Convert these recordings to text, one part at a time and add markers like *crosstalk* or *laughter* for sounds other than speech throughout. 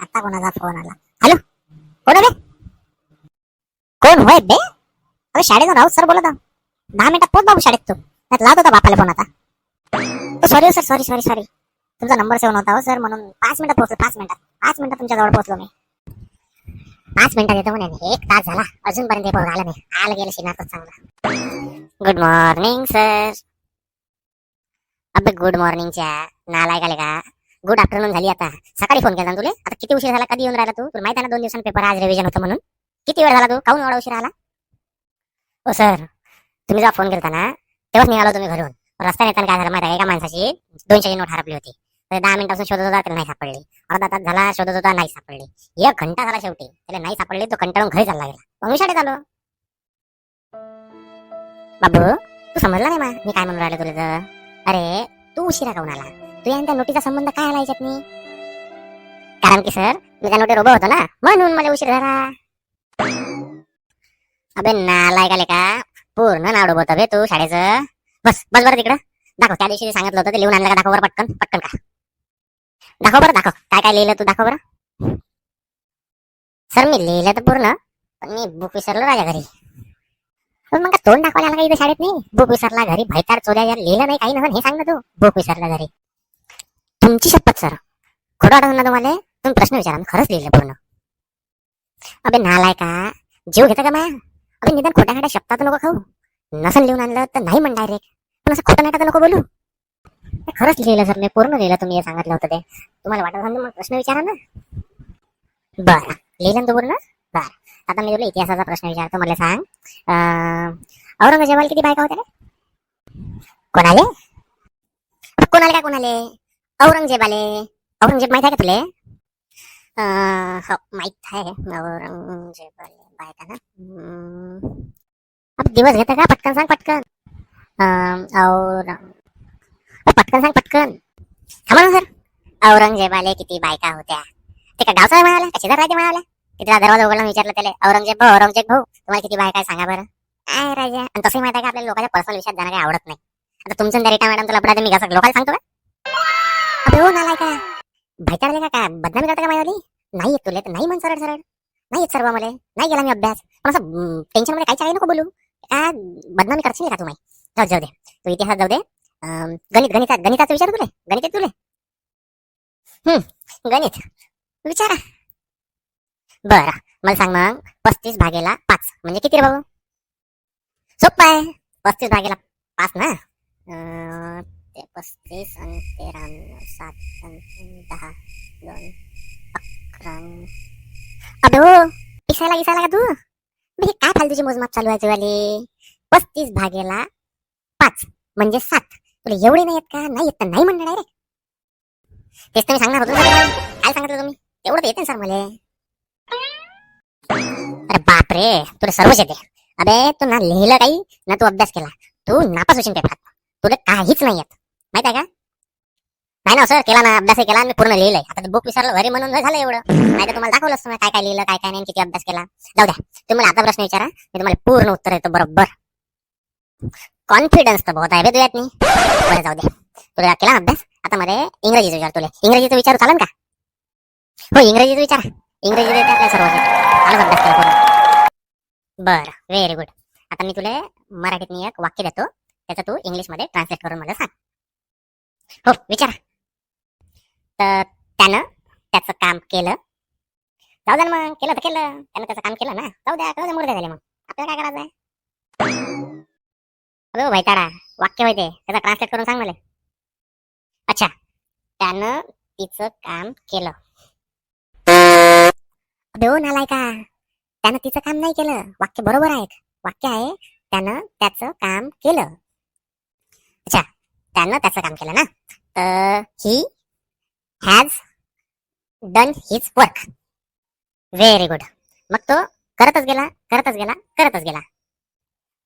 आता कोणाचा फोन आला? हॅलो? कोण रे? कोण होय बे? अरे शाळेचा राहू सर बोलत दहा मिनिटात पोच बाबू शाळेत तू. त्यात लावत होता बापाला फोन आता. Sorry sir sorry sorry sorry तुमचा नंबर सेव्ह नव्हता हो सर. म्हणून पाच मिनिटात पोहोचलो पाच मिनिटात. पाच मिनिटात तुमच्याजवळ पोहोचलो मी. पाच मिनिटात येतो म्हणे. एक तास झाला. अजूनपर्यंत हे आलं नाही. आलं गेलं शिनारच चांगलं. गुड मॉर्निंग सर अबे गुड मॉर्निंगच्या नालायक आले का? गुड आफ्टरनून झाली आता. सकाळी फोन केला तुला तुले? आता किती उशीर झाला? कधी येऊन राहिला तू? तुला माहिती आहे ना दोन दिवसांनी पेपर आज रिव्हिजन होतं म्हणून. किती वेळ झाला तू? काहून एवढा उशीर आला? हो सर तुम्ही जेव्हा फोन केलता ना तेव्हाच निघालो तुम्ही घरून. रस्त्याने येताना काय झालं माहिती आहे का? एका माणसाची दोनशेची नोट हरपली होती. दहा मिनिटापासून शोधत होता त्याला नाही सापडली. अर्धा तास झाला शोधत होता नाही सापडली. एक घंटा झाला शेवटी. त्याला नाही सापडली तो कंटाळून घरी चालला गेला. मग मी शाळेत आलो. बाबू तू समजला नाही मा मी काय म्हणून राहिलो तुला तर? अरे तू उशिरा काऊन आला? तू आणि त्या नोटीचा संबंध काय आला याच्यात मी कारण की सर मी त्या नोटीवर उभं होतो ना म्हणून मला उशीर झाला. अबे नालाय का का? पूर्ण नाव डोबवतो बे तू शाळेचं. बस बस बरं तिकडं. दाखव त्या दिवशी सांगितलं होतं ते लिहून आणलं का? दाखव पटकन पटकन का? दाखव बरं दाखव. काय काय लिहिलं तू? दाखव बरं. सर मी लिहिलं तर पूर्ण पण मी बुक विसरलो राजा घरी. मग तोंड दाखवायला आला का इथं शाळेत नाही? बुक विसरला घरी भाईतार चोऱ्या यार लिहिलं नाही काही नव्हतं हे सांग ना तू. बुक विसरला घरी. तुमची शपथ सर. खोटं वाटत ना तुम्हाला? तुम्ही प्रश्न विचारा खरंच लिहिलं पूर्ण. अबे नालाय का जीव घेता का माया? अबे निदान खोट्या खोट्या शब्दात नको खाऊ. नसन लिहून आणलं तर नाही म्हण डायरेक्ट पण असं खोटं नाटक नको बोलू. खरंच लिहिलं सर मी पूर्ण लिहिलं तुम्ही हे सांगितलं होतं ते. तुम्हाला वाटत असेल तर मग प्रश्न विचारा ना. बरं लिहिलं ना तू पूर्ण? बरं. आता मी तुला इतिहासाचा प्रश्न विचारतो मला सांग. अं, औरंगजेबाला किती बायका होत्या रे? कोणाले? कोणाले काय कोणाले? औरंगजेबाले. औरंगजेब माहीत आहे का तुले? अं, हो माहीत आहे. औरंगजेबाले बायका ना? हम्म. अब दिवस घेता का? पटकन सांग पटकन. अं, औरंग पटकन सांग पटकन. थांबा ना सर औरंगजेबाले किती बायका होत्या. ते का गावचा म्हणाला? का शेजार राहते म्हणाला? तिथला दरवाजा उघडला विचारलं त्याला औरंगजेब भाऊ औरंगजेब भाऊ तुम्हाला किती बायका सांगा बरं. काय राजा? आणि तसंही माहिती आहे का आपल्याला लोकांच्या पर्सनल विषयात जाणं काही आवडत नाही. आता तुमचं आणि मॅडम तुला पडा मी कसं लोकांना सांगतो का? अबे हो नालाय का भाईताडले का? काय बदनामी करता का माझ्यावाली नाही येत तुले तर नाही म्हण सरळ सरळ. नाही येत सर्व मला. नाही गेला मी अभ्यास. पण असं टेन्शनमध्ये काही काही नको बोलू. का बदनामी करशील का तुम्ही जाऊ जाऊ दे. तू इतिहास जाऊ दे. अं, गणित गणिता गणिताचं विचार तुले गणित तुले हम्म गणित. विचारा. बरं मला सांग मग पस्तीस भागेला पाच. म्हणजे किती रे भाऊ? सोपं आहे. पस्तीस भागेला पाच ना? ते पस्तीस आणि तेरा सात दहा दोन अकरा आणि- अबे हो पिसायला गिसायला का तू? म्हणजे काय काय फालतूची मोजमाप चालू आहे वाली पस्तीस भागेला पाच म्हणजे सात. तुला एवढे नाही येत का? नाही येत तर नाही म्हणणार रे तेच तर मी सांगणार होतो काय सांगितलं तुम्ही तेवढं येते सर मला. अरे बापरे तुला सर्वच येते. अबे तू ना लिहिलं काही ना तू अभ्यास केला. तू नापास होशील पेपरात तुला काहीच नाही येत. माहीत आहे का? नाही ना हो सर केला ना अभ्यासही केला मी पूर्ण लिहिलंय. आता बुक विसरलं घरी म्हणून झालं एवढं. नाही तर तुम्हाला दाखवलं असतं काय काय लिहिलं काय काय नाही किती अभ्यास केला. जाऊ द्या. तुम्ही मला आता प्रश्न विचारा मी तुम्हाला पूर्ण उत्तर देतो बरोबर. कॉन्फिडन्स तर बहुत आहे बे तुझ्यात बरं जाऊ दे. तुला केला ना अभ्यास? आता मध्ये इंग्रजीचं विचार तुला इंग्रजीचं विचारू चालेल का? हो इंग्रजीचं विचार. इंग्रजी येते आपल्या सर्व अभ्यास केला पूर्ण. बरं व्हेरी गुड आता मी तुला मराठीत मी एक वाक्य देतो. त्याचं तू इंग्लिशमध्ये ट्रान्सलेट करून मला सांग. हो विचार. तर त्यानं त्याचं काम केलं. जाऊ द्या मग केलं तर केलं. त्यानं त्याचं काम केलं ना. जाऊ द्या कळू द्या मुर्दे झाले मग. आपल्याला काय करायचं आहे अरे हो वाक्य होते त्याचा ट्रान्सलेट करून सांग मला. अच्छा. त्यानं तिचं काम केलं. देऊ नालाय का त्यानं तिचं काम नाही केलं. वाक्य बरोबर आहे. वाक्य आहे त्यानं त्याचं काम केलं. अच्छा. त्यानं त्याचं काम केलं ना? तर he has done his work very good मग तो करतच गेला करतच गेला करतच गेला.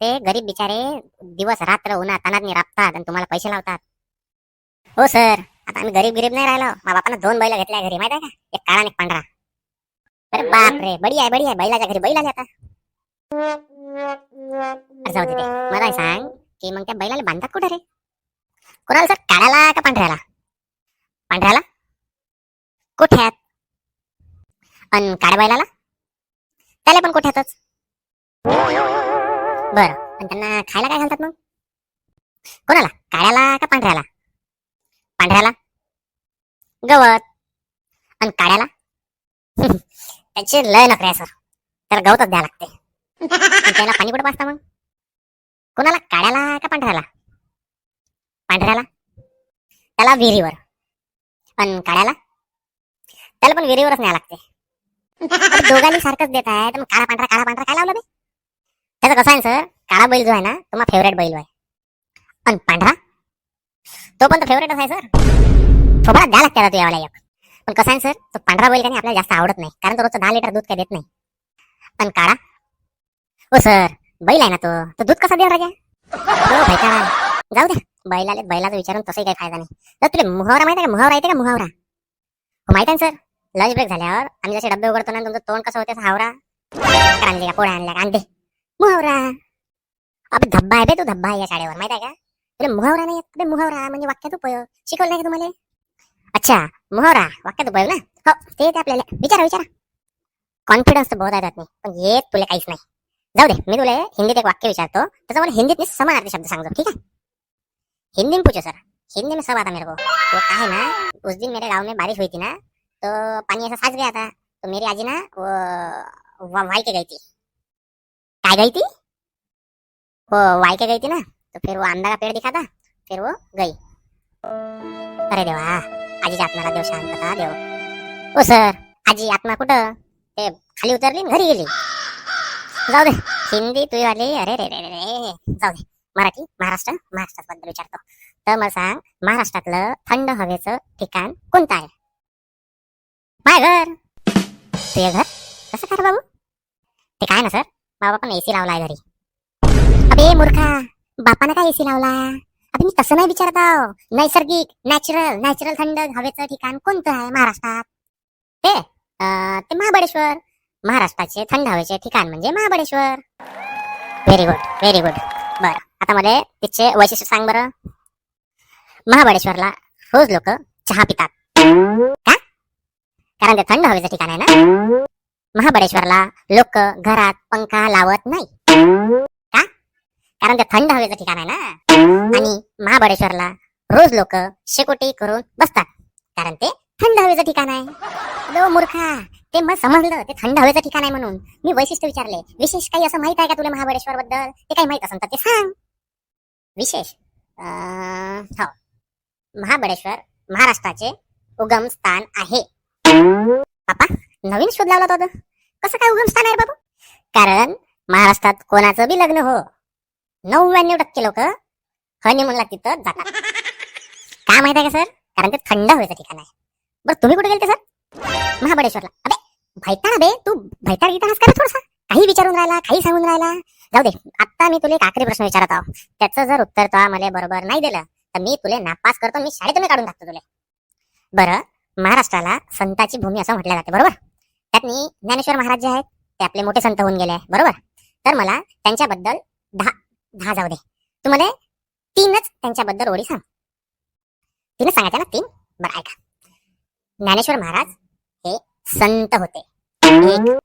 ते गरीब बिचारे दिवस रात्र उन्हा तानात राबतात आणि तुम्हाला पैसे लावतात. हो सर. आता आम्ही गरीब गरीब नाही राहिलो. मा बापानं दोन बैल घेतल्या घरी माहिती आहे का? एक काळा आणि एक पांढरा. अरे बाप रे बडी आहे बडी आहे. बैलाच्या घरी बैल आले आता. जाऊ दे मला सांग की मग त्या बैलाला बांधतात कुठे रे? कोणाला सर? काळ्याला का पांढऱ्याला? पांढऱ्याला? कोठ्यात? अन काळ्या बैलाला? त्याला पण कोठ्यातच? बर. पण त्यांना खायला काय घालतात मग? कोणाला? काळ्याला का पांढऱ्याला? पांढऱ्याला? गवत. आणि काळ्याला *laughs* त्याचे लय नखरे सर. तर गवतच द्यावं लागते. त्याला पाणी कुठं पाचता मग? कोणाला? काळ्याला का पांढऱ्याला? पांढऱ्याला? त्याला विहिरीवर. पण काळ्याला त्याला पण विहिरीवरच न्यावं लागते. *laughs* दोघांनी सारखंच देत आहे. तर मग काळा पांढरा काळा पांढरा काय लावलं बे त्याचं कसं आहे सर काळा बैल जो आहे ना तो मग फेवरेट बैल आहे पण पांढरा? तो पण तर फेवरेटच आहे सर थोडा द्या लागते आता तू यावाला एक. पण कसं आहे सर तो पांढरा बैल काही आपल्याला जास्त आवडत नाही. कारण तो रोजचं दहा लिटर दूध काही देत नाही. पण काळा? हो सर बैल आहे ना तो. तो दूध कसा देऊ राजा हो भाई काळा जाऊ द्या. बैलाले बैलाचं विचारून तसंही काही फायदा नाही. तर तुला मुहावरा माहिती आहे का? मुहावरा येते का? मुहावरा. हो माहिती आहे ना सर लंच ब्रेक झाल्यावर आम्ही जसे डब्बे उघडतो ना तुमचं तोंड कसं होते हावरा. आणले का? पोळ्या आणल्या का? आणते मुहावरा. अबे धब्बा आहे बे तू धब्बा आहे या शाळेवर माहिती आहे का? तुला मुहावरा नाही येत? बे मुहावरा म्हणजे वाक्यात उपयोग. शिकवलं नाही का तुम्हाला? अच्छा मुहावरा वाक्यात उपयोग ना? हो ते येते आपल्याला विचारा विचारा. कॉन्फिडन्स तर बहुत आहे त्यात पण हे तुला काहीच नाही. जाऊ दे मी तुला हिंदीत एक वाक्य विचारतो त्याचा मला हिंदीत मी समानार्थी शब्द सांगतो ठीक है हिंदी में पूछो सर. हिंदी में सब आता मेरे को. वो क्या है ना उस दिन मेरे गाँव में बारिश हुई थी ना तो पानी ऐसा साज गया था. तो मेरी आजी ना वो वा- वाई के गई थी. काय गई थी वो हो, वाई के गई थी ना. तो फिर वो आंबा का पेड़ दिखा था फिर वो गई. अरे देवा आजीच्या आत्माला देव शांतता देव. ओ सर आजी आत्मा कुठं? ते खाली उतरली आणि घरी गेली. जाऊ दे हिंदी तुझी वाली अरे रे रे रे रे जाऊ दे मराठी महाराष्ट्र महाराष्ट्राबद्दल विचारतो. तर मला सांग महाराष्ट्रातलं थंड हवेचं ठिकाण कोणतं आहे? माय घर. तुझे घर? कसं कर बाबू? ते काय ना सर? बाबा पण एसी लावलाय घरी. अबे मूर्खा बापानं काय एसी लावला? अबे मी तसं नाही विचारत आहो. नैसर्गिक नॅचरल नॅचरल थंड हवेचं ठिकाण कोणतं आहे महाराष्ट्रात? ते अं, ते महाबळेश्वर. महाराष्ट्राचे थंड हवेचे ठिकाण म्हणजे Mahabaleshwar. Very good very good बरं आता मध्ये तिचे वैशिष्ट्य सांग बरं. महाबळेश्वरला रोज लोक चहा पितात. का? कारण ते थंड हवेचं ठिकाण आहे ना? महाबळेश्वरला लोक घरात पंखा लावत नाही. का? कारण ते थंड हवेचं ठिकाण आहे ना? आणि महाबळेश्वरला रोज लोक शेकोटी करून बसतात. कारण ते थंड हवेचं ठिकाण आहे. लो मूर्खा ते मग समजलं ते थंड हवेचं ठिकाण आहे म्हणून. मी वैशिष्ट्य विचारले विशेष काही असं माहीत आहे का तुला महाबळेश्वर बद्दल ते काही माहीत असेल तर ते सांग. विशेष हो. महाबळेश्वर महाराष्ट्राचे उगम स्थान आहे. पापा नवीन शोध लावला होता तो. कसं काय उगम स्थान आहे बाबू कारण महाराष्ट्रात कोणाचं बी लग्न हो. नव्याण्णव टक्के लोक हनीमूनला तिथं जातात. काय माहीत आहे का सर कारण ते थंड हवेचं ठिकाण आहे. बरं तुम्ही कुठे गेलते सर महाबळेश्वरला. अबे भैताळ बे तू भैताळ गीता कर रे थोडासा काही विचारून राहिला काही सांगून राहिला. जाऊ दे आता मी तुला एक आखरी प्रश्न विचारत आहो. त्याचं जर उत्तर तो मला बरोबर नाही दिलं तर मी तुला नापास करतो मी शाळेतून काढून टाकतो तुला. बरं महाराष्ट्राला संताची भूमी असं म्हटलं जाते बरोबर? त्यातनी ज्ञानेश्वर महाराज जे आहेत ते आपले मोठे संत होऊन गेले बरोबर? तर मला त्यांच्याबद्दल दहा दहा जाऊ दे. तू तीनच त्यांच्याबद्दल ओळी सांग. तीनच सांगायच्या ना? तीन? बरं ऐका. ज्ञानेश्वर महाराज हे संत होते. एक.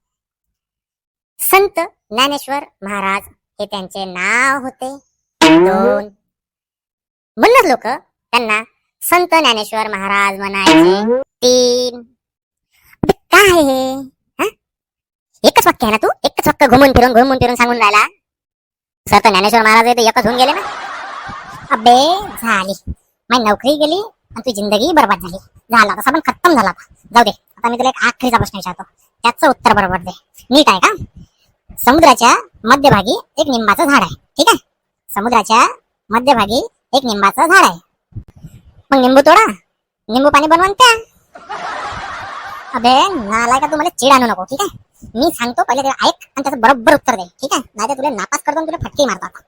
संत ज्ञानेश्वर महाराज हे त्यांचे नाव होते. दोन. म्हणूनच लोक त्यांना संत ज्ञानेश्वर महाराज म्हणायचे. तीन. काय आहे हे? हा? एकच वाक्य आहे ना तू? एकच वाक्य घुमून फिरून घुमून फिरून सांगून राहिला. सर तर ज्ञानेश्वर महाराज आहे ते एकच होऊन गेले ना? अबे झाली. माझी नोकरी गेली आणि तुझी जिंदगी बरबाद झाली. झाला तसा पण खत्तम झाला आता. जाऊ दे. आता मी तुला एक आखरीचा प्रश्न विचारतो. त्याचं उत्तर बरोबर दे. नीट आहे का? समुद्राच्या मध्यभागी एक निंबाचं झाड आहे. ठीक आहे? समुद्राच्या मध्यभागी एक निंबाचं झाड आहे. मग निंबू तोडा. निंबू पाणी बनवून आणि प्या. अबे नालाय का तू मला चिड आणू नको ठीक आहे? मी सांगतो पहिले ते ऐक आणि त्याचं बरोबर उत्तर दे ठीक आहे? नाही तुला नापास करतो तुला फटके मारतो आता.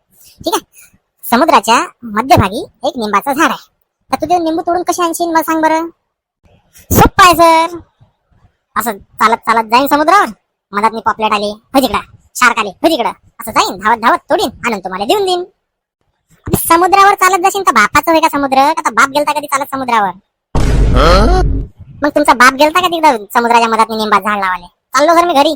ठीक आहे? समुद्राच्या मध्यभागी एक निंबाचं झाड आहे. तर तुझे निंबू तोडून कसे आणशील मला सांग बरं? सोप्पा आहे सर. असं चालत चालत जाईन समुद्रावर. मधात मी पॉपलेट आली हो शार्क आली हो असं जाईन धावत धावत तोडीन आणून तुम्हाला देऊन देईन. समुद्रावर चालत जाशील तर बापाचं? होय का समुद्र? का बाप गेलता कधी चालत समुद्रावर? मग तुमचा बाप गेलता का तिकडं समुद्राच्या मधात निंबात झाड लावाले चाललो सर मी घरी.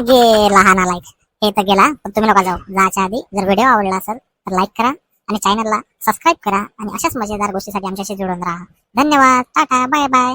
गे लहान लाईक हे तर गेला. पण तुम्ही नका जाऊ. जायच्या आधी जर व्हिडिओ आवडला असेल तर लाईक करा आणि चॅनलला सबस्क्राईब करा आणि अशाच मजेदार गोष्टीसाठी आमच्याशी जोडून राहा. धन्यवाद. टाटा. Bye bye